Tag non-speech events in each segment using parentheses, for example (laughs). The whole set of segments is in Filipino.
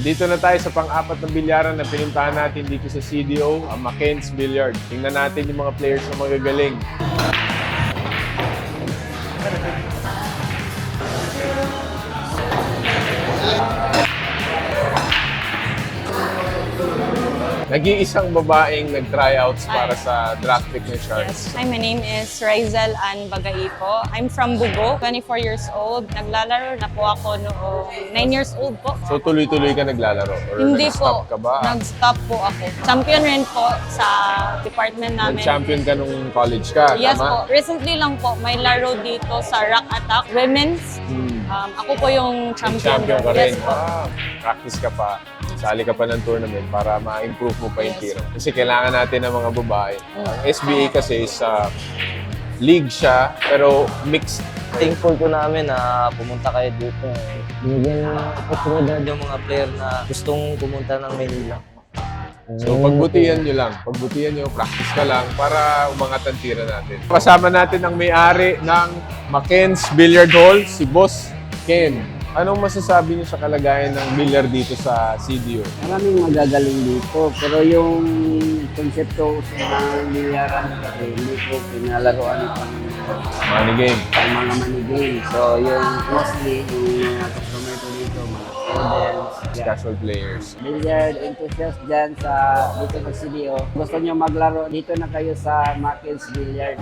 Dito na tayo sa pang-apat na bilyaran na pinuntahan natin dito sa CDO, ang Macken's Billiard. Tingnan natin yung mga players na magagaling. Nag-iisang babaeng nag-tryouts para sa draft pick ng Sharks. Hi, my name is Rizel Ann Bagaipo. I'm from Bugo, 24 years old. Naglalaro na po ako noong 9 years old po. So tuloy-tuloy ka naglalaro? Or Hindi po. nag-stop ka ba? Nag-stop po ako. Champion rin po sa department namin. Nag-champion ka nung college ka, Yes tama? po. Recently lang po, may laro dito sa Rock Attack Women's. Hmm. Um, ako po yung champion. Champion ka rin. Yes po. Ah, practice ka pa. Sali ka pa ng tournament para ma-improve mo pa yung Yes. tiro. Kasi kailangan natin ng mga babae. Mm. Ang SBA kasi is uh, league siya, pero mixed. Thankful ko namin na pumunta kayo dito. Binigyan oportunidad yung mga player na gustong pumunta ng Manila. So pagbutihan nyo lang. Pagbutihan nyo, practice ka lang para umangat ang tira natin. Kasama natin ang may-ari ng Macken's Billiard Hall, si Boss Ken. Anong masasabi niyo sa kalagayan ng billiard dito sa CDO? Maraming magagaling dito, pero yung konsepto ng milyaran kasi hindi ko pinalaruan ng Money game. ang mga manigame. So yung mostly yung mga customer ko dito, mga students, yeah. Casual players. billiard enthusiast dyan sa dito sa CDO. Gusto nyo maglaro, dito na kayo sa Mackens Billiard.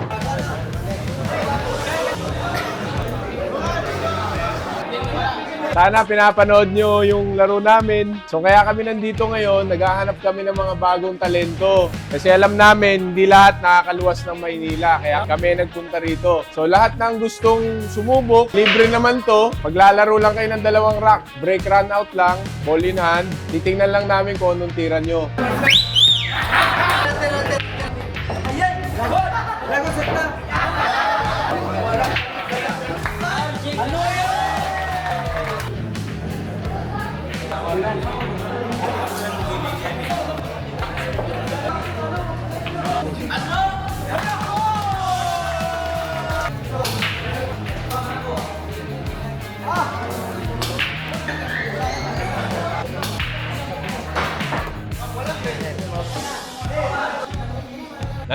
Sana pinapanood nyo yung laro namin. So kaya kami nandito ngayon, naghahanap kami ng mga bagong talento. Kasi alam namin, hindi lahat nakakaluwas ng Maynila. Kaya kami nagpunta rito. So lahat ng gustong sumubok, libre naman to. Paglalaro lang kayo ng dalawang rack, break run out lang, ball in hand. Titingnan lang namin kung anong tira nyo. Thank you.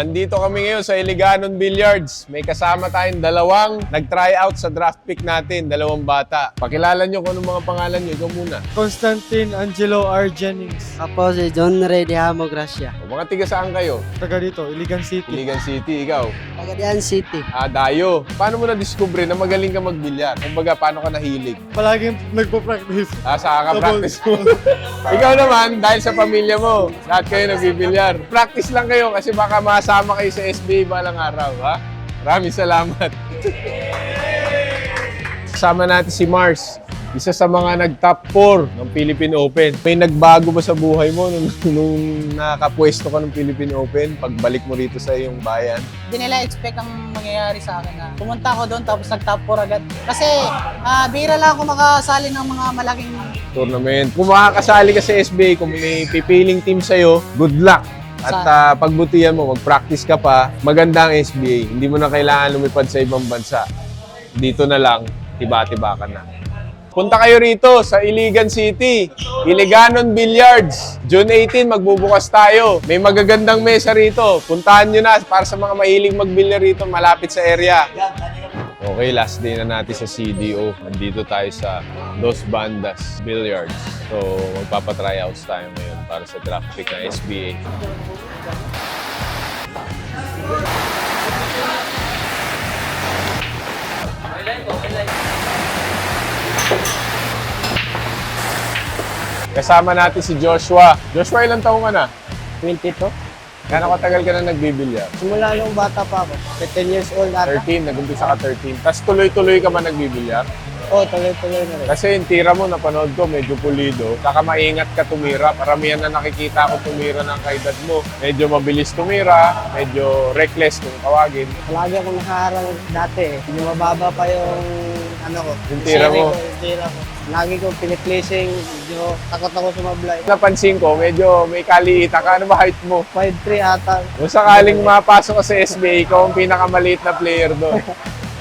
Nandito kami ngayon sa Iliganon Billiards. May kasama tayong dalawang nag-try out sa draft pick natin, dalawang bata. Pakilala nyo kung anong mga pangalan nyo. Ikaw muna. Constantine Angelo R. Jennings. Ako si John Ray de Hamo Gracia. O, mga tiga saan kayo? Taga dito, Iligan City. Iligan City, ikaw. Pagadian City. Ah, Dayo. Paano mo na-discover na magaling ka magbilyar? Kumbaga, paano ka nahilig? Palaging nagpo-practice. Ah, sa practice mo. (laughs) (laughs) ikaw naman, dahil sa pamilya mo, lahat kayo nagbibilyar. Practice lang kayo kasi baka masama kayo sa SBA balang araw, ha? Maraming salamat. (laughs) Kasama natin si Mars. Isa sa mga nag-top 4 ng Philippine Open. May nagbago ba sa buhay mo nung, (laughs) nung nakapwesto ka ng Philippine Open? Pagbalik mo rito sa iyong bayan? Hindi nila expect ang mangyayari sa akin na pumunta ako doon tapos nag-top 4 agad. Kasi ah bihira lang ako makasali ng mga malaking tournament. Kung makakasali ka sa SBA, kung may pipiling team sa'yo, good luck. At ah, pagbutihan mo, mag-practice ka pa, maganda ang SBA. Hindi mo na kailangan lumipad sa ibang bansa. Dito na lang, tiba-tiba ka na. Punta kayo rito sa Iligan City, Iliganon Billiards. June 18, magbubukas tayo. May magagandang mesa rito. Puntahan nyo na para sa mga mahilig magbilyar rito, malapit sa area. Okay, last day na natin sa CDO. Nandito tayo sa Dos Bandas Billiards. So, magpapatryouts tayo ngayon para sa draft pick ng SBA. Kasama natin si Joshua. Joshua, ilang taong ka na? 22. Gano'ng katagal ka na nagbibilyar? Simula nung bata pa ako. 10 years old ata. 13, nag-umpisa ka 13. Tapos tuloy-tuloy ka ba nagbibilyar? Oo, tuloy-tuloy na rin. Kasi yung tira mo, napanood ko, medyo pulido. Saka maingat ka tumira. Paramihan na nakikita ko tumira ng kaedad mo. Medyo mabilis tumira, medyo reckless kung tawagin. Palagi akong nakaharang dati eh. Yung mababa pa yung ano ko. Yung tira mo. ko, Yung tira ko. Lagi ko piniplacing. Medyo takot ako sumablay. Napansin ko, medyo may kaliita ka. Ano ba height mo? 5'3 ata. Kung sakaling mapasok ka sa SBA, ikaw ang pinakamaliit na player doon.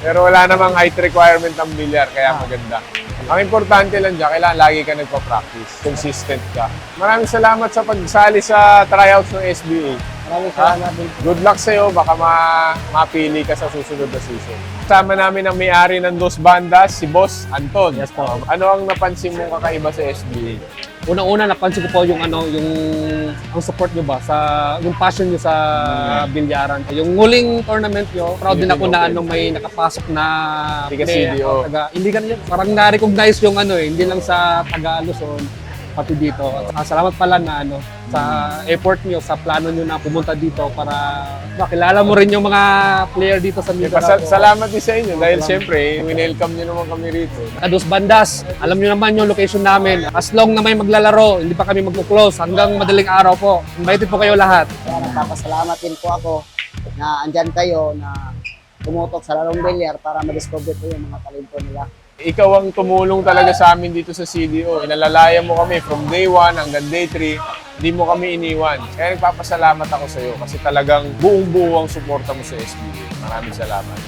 Pero wala namang height requirement ng bilyar, kaya maganda. Ang importante lang dyan, kailangan lagi ka nagpa-practice. Consistent ka. Maraming salamat sa pagsali sa tryouts ng SBA. Maraming Ha? salamat din. Good luck sa'yo. Baka ma mapili ka sa susunod na season. Kasama namin ang may-ari ng Dos Bandas, si Boss Anton. Yes po. Ano ang napansin mong kakaiba sa SBA? Unang-una napansin ko po yung ano, yung ang support nyo ba sa yung passion nyo sa bilyaran. Yung huling tournament nyo, proud din ako na ano may nakapasok na Tiga player, CDO. o taga, hindi ganun yun. Parang na-recognize yung ano eh, hindi lang sa taga Luzon pati dito. At salamat pala na ano sa effort nyo, sa plano nyo na pumunta dito para makilala mo rin yung mga player dito sa Mindanao. pasal- salamat din sa inyo dahil siyempre, winelcome nyo naman kami rito. Kados Bandas, alam nyo naman yung location namin. As long na may maglalaro, hindi pa kami magpo-close hanggang madaling araw po. Invited po kayo lahat. Kaya nagpapasalamat din po ako na andyan kayo na tumutok sa larong bilyar para ma-discover po yung mga talento nila. Ikaw ang tumulong talaga sa amin dito sa CDO. Inalalaya mo kami from day 1 hanggang day 3. Hindi mo kami iniwan. Kaya nagpapasalamat ako sa iyo kasi talagang buong-buo ang suporta mo sa SBA. Maraming salamat.